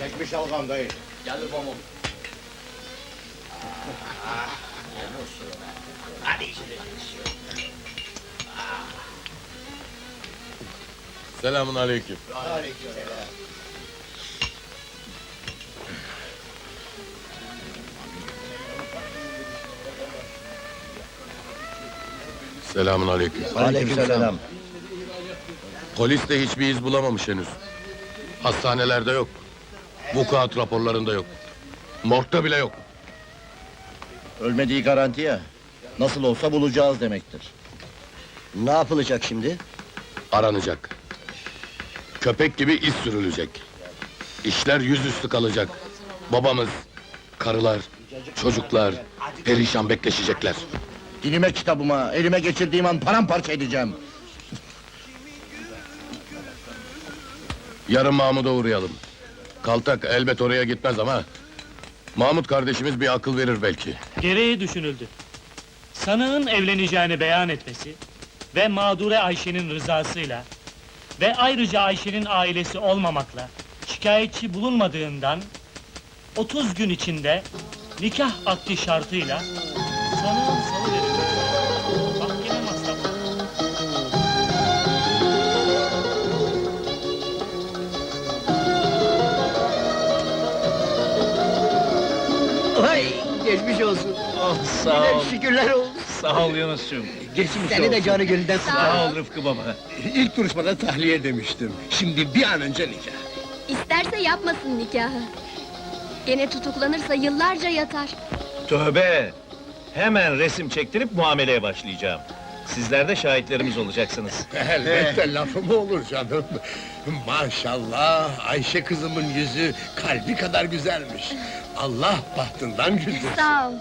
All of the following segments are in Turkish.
Çekmiş algam dayı. Gel babam. Hadi. Selamun aleyküm. Aleykümselam. Selamun aleyküm. Aleykümselam. Polis de hiçbir iz bulamamış henüz. Hastanelerde yok. Vukuat raporlarında yok. Morgda bile yok. Ölmediği garanti ya. Nasıl olsa bulacağız demektir. Ne yapılacak şimdi? Aranacak. Köpek gibi iz sürülecek. İşler yüzüstü kalacak. Babamız, karılar, çocuklar perişan bekleşecekler. Dinime kitabıma, elime geçirdiğim an paramparça edeceğim. Yarın Mahmut'a uğrayalım. Kaltak elbet oraya gitmez ama... Mahmut kardeşimiz bir akıl verir belki. Gereği düşünüldü. Sanığın evleneceğini beyan etmesi ve mağdure Ayşe'nin rızasıyla ve ayrıca Ayşe'nin ailesi olmamakla şikayetçi bulunmadığından 30 gün içinde nikah akdi şartıyla sanığın salıverilmesi geçmiş olsun. Oh, sağ ol, Şükürler olsun. sağ ol Yunus'cum. Geçmiş Seni de canı gönülden Sağ ol Rıfkı baba. İlk duruşmada tahliye demiştim. Şimdi bir an önce nikah. İsterse yapmasın nikahı. Gene tutuklanırsa yıllarca yatar. Tövbe! Hemen resim çektirip muameleye başlayacağım. Sizler de şahitlerimiz olacaksınız. Elbette lafım olur canım. Maşallah Ayşe kızımın yüzü kalbi kadar güzelmiş. Allah bahtından güldürsün. Sağ ol.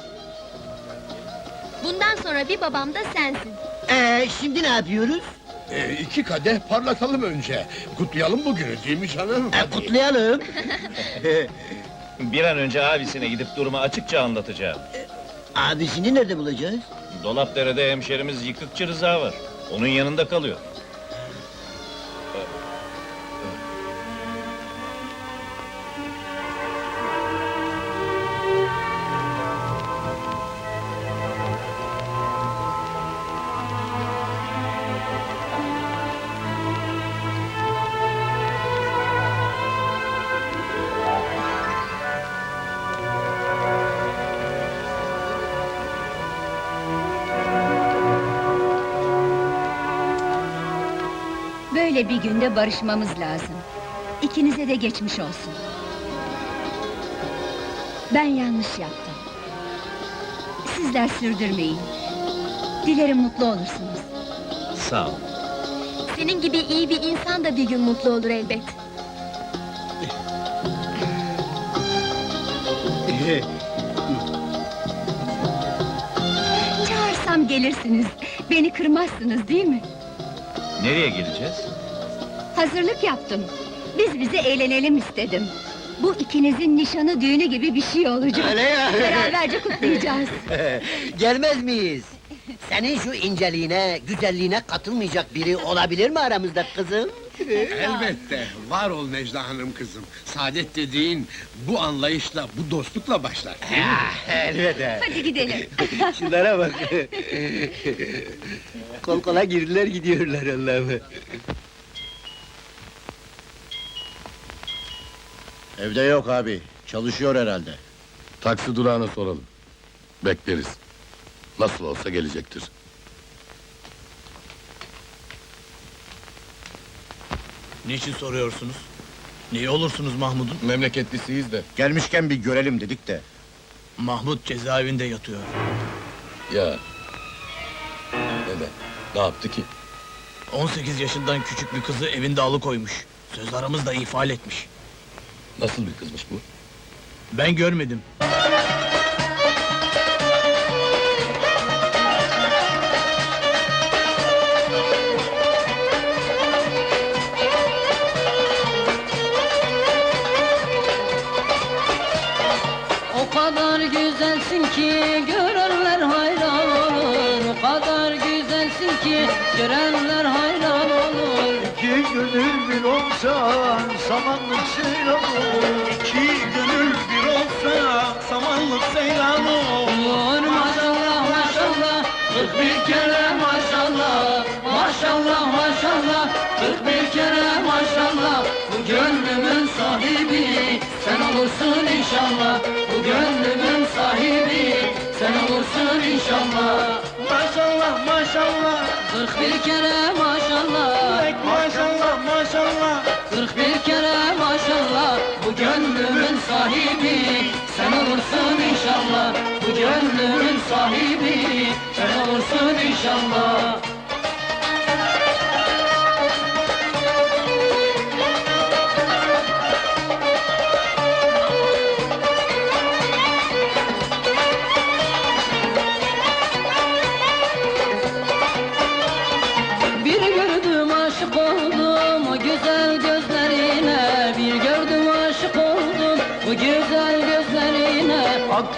Bundan sonra bir babam da sensin. Ee, şimdi ne yapıyoruz? Ee, iki kadeh parlatalım önce. Kutlayalım bugünü değil mi canım? Ee, kutlayalım. Bir an önce abisine gidip durumu açıkça anlatacağım. Abisini nerede bulacağız? Dolapdere'de hemşerimiz Yıkıkçı Rıza var. Onun yanında kalıyor. Böyle bir günde barışmamız lazım. İkinize de geçmiş olsun. Ben yanlış yaptım. Sizler sürdürmeyin. Dilerim mutlu olursunuz. Sağ ol. Senin gibi iyi bir insan da bir gün mutlu olur elbet. Çağırsam gelirsiniz. Beni kırmazsınız değil mi? Nereye geleceğiz? Hazırlık yaptım. Biz bize eğlenelim istedim. Bu ikinizin nişanı düğünü gibi bir şey olacak. Öyle ya. Beraberce kutlayacağız. Gelmez miyiz? Senin şu inceliğine, güzelliğine katılmayacak biri olabilir mi aramızda kızım? Elbette. Var ol Necla Hanım kızım. Saadet dediğin bu anlayışla, bu dostlukla başlar. Elbette. Hadi gidelim. Şunlara bak. Kol kola girdiler gidiyorlar Allah'ım. Evde yok abi. Çalışıyor herhalde. Taksi durağına soralım. Bekleriz. Nasıl olsa gelecektir. Niçin soruyorsunuz? Niye olursunuz Mahmud'un? Memleketlisiyiz de. Gelmişken bir görelim dedik de. Mahmud cezaevinde yatıyor. Ya. Neden? Ne yaptı ki? 18 yaşından küçük bir kızı evinde alıkoymuş. Söz aramızda ifade etmiş. Nasıl bir kızmış bu? Ben görmedim. O kadar güzelsin ki olsan samanlık seyran ol. İki gönül bir olsa samanlık seyran ol. Maşallah maşallah kırk bir kere maşallah. Maşallah maşallah kırk bir kere maşallah. Bu gönlümün sahibi sen olursun inşallah. Bu gönlümün sahibi sen olursun inşallah. Maşallah maşallah. Kırk bir kere maşallah. Maşallah maşallah. Kırk bir kere maşallah. Bu gönlümün sahibi. Sen olursun inşallah. Bu gönlümün sahibi. Sen olursun inşallah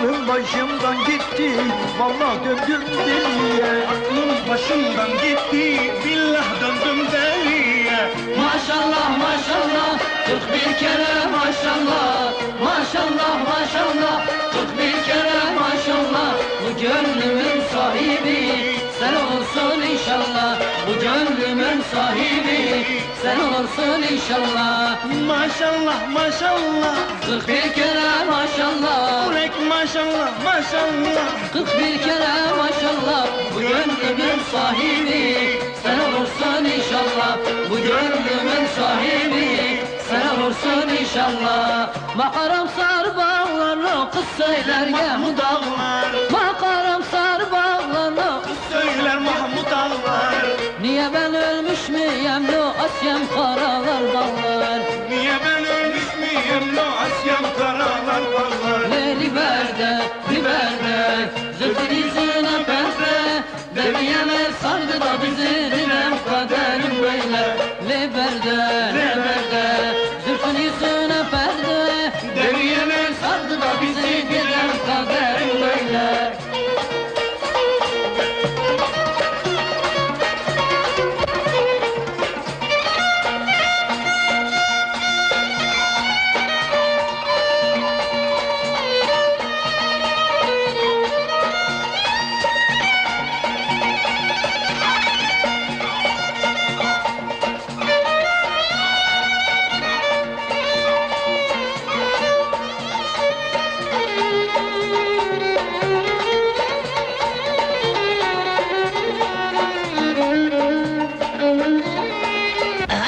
Aklım başımdan gitti, vallahi döndüm deliye. Aklım başımdan gitti, billah döndüm deliye. Maşallah maşallah kırk bir kere maşallah Maşallah maşallah kırk bir kere maşallah Bu gönlümün sahibi sen olursun inşallah Bu gönlümün sahibi sen olursun inşallah. Maşallah maşallah, Kırk bir kere maşallah. Ulek maşallah maşallah. Kırk bir kere maşallah. Bu gönlümün sahibi. Sen olursun inşallah. Bu gönlümün sahibi. Sen olursun inşallah. Makaram sar bağlarını Kız söyler Mahmut dağlar,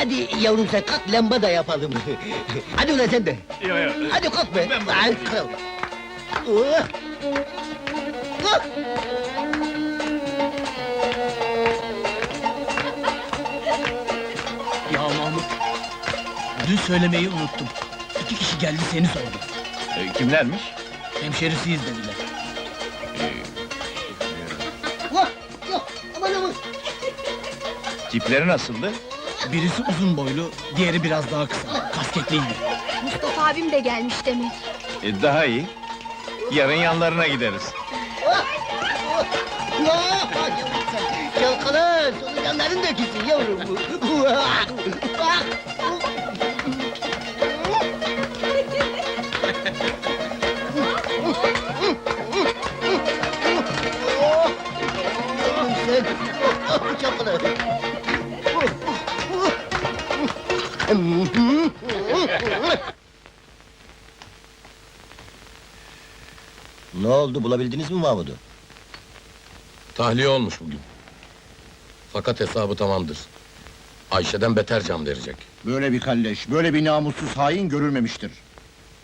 Hadi yavrum sen kalk lamba da yapalım. Hadi ulan sen de. Yo yo. Hadi kalk be. Ben Hadi kalk. Oh. Kalk. Ya Mahmut, dün söylemeyi unuttum. İki kişi geldi seni sordu. E, kimlermiş? Hemşerisiyiz dediler. Aman aman. Tipleri nasıldı? Birisi uzun boylu, diğeri biraz daha kısa. Kasketliydi. Mustafa abim de gelmiş demek. E, daha iyi. Yarın yanlarına gideriz. Ya yavrum sen. Çalkala. Solucanların dökülsün yavrum. Oldu, bulabildiniz mi Mahmud'u? Tahliye olmuş bugün. Fakat hesabı tamamdır. Ayşe'den beter can verecek. Böyle bir kalleş, böyle bir namussuz hain görülmemiştir.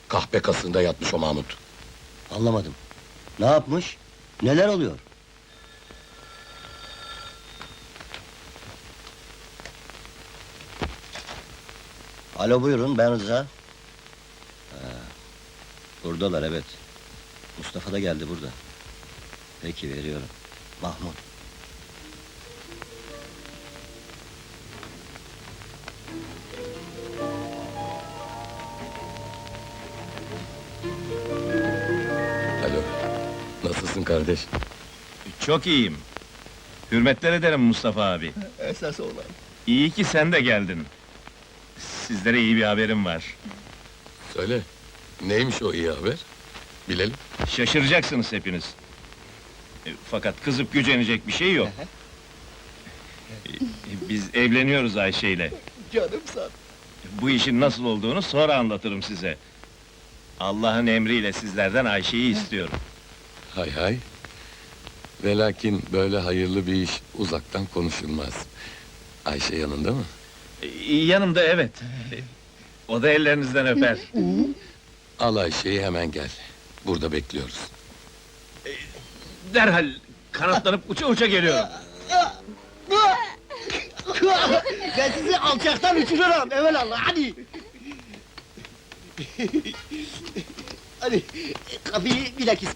Kahpe kasında yatmış o Mahmut. Anlamadım. Ne yapmış? Neler oluyor? Alo buyurun, ben Rıza. buradalar evet. Mustafa da geldi burada. Peki veriyorum. Mahmut. Alo. Nasılsın kardeş? Çok iyiyim. Hürmetler ederim Mustafa abi. Esas olan. İyi ki sen de geldin. Sizlere iyi bir haberim var. Söyle. Neymiş o iyi haber? Bilelim. Şaşıracaksınız hepiniz. E, Fakat kızıp gücenecek bir şey yok. E, Biz evleniyoruz Ayşe ile. Canım sen. Bu işin nasıl olduğunu sonra anlatırım size. Allah'ın emriyle sizlerden Ayşe'yi istiyorum. Hay hay. Ve lakin böyle hayırlı bir iş uzaktan konuşulmaz. Ayşe yanında mı? Ee, Yanımda evet. O da ellerinizden öper. Al Ayşe'yi hemen gel. Burada bekliyoruz. Derhal kanatlanıp uça uça geliyorum. ben sizi alçaktan uçururum evelallah hadi. hadi kapıyı bir dakika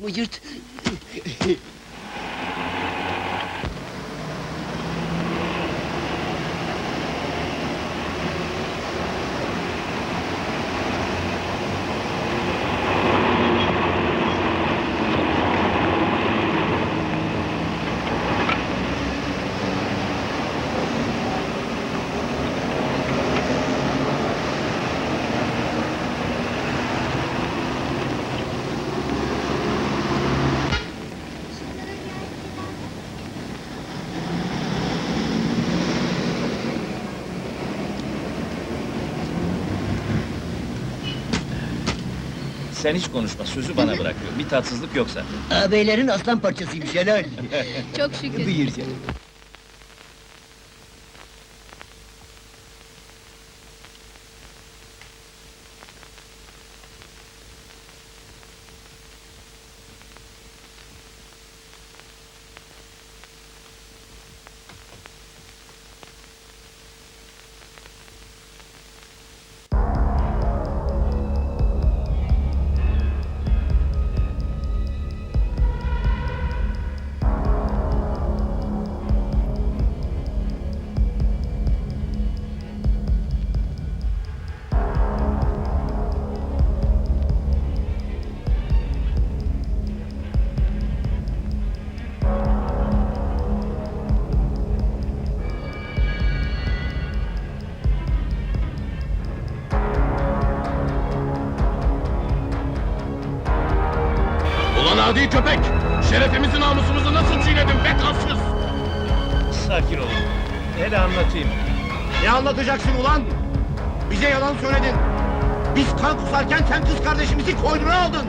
Sen hiç konuşma, sözü bana bırak. Bir tatsızlık yoksa. Ağabeylerin aslan parçasıymış helal. Çok şükür. Buyur canım. Adi köpek! Şerefimizi namusumuzu nasıl çiğnedin be kansız! Sakin olun. Hele anlatayım. Ne anlatacaksın ulan? Bize yalan söyledin. Biz kan kusarken sen kız kardeşimizi koynuna aldın.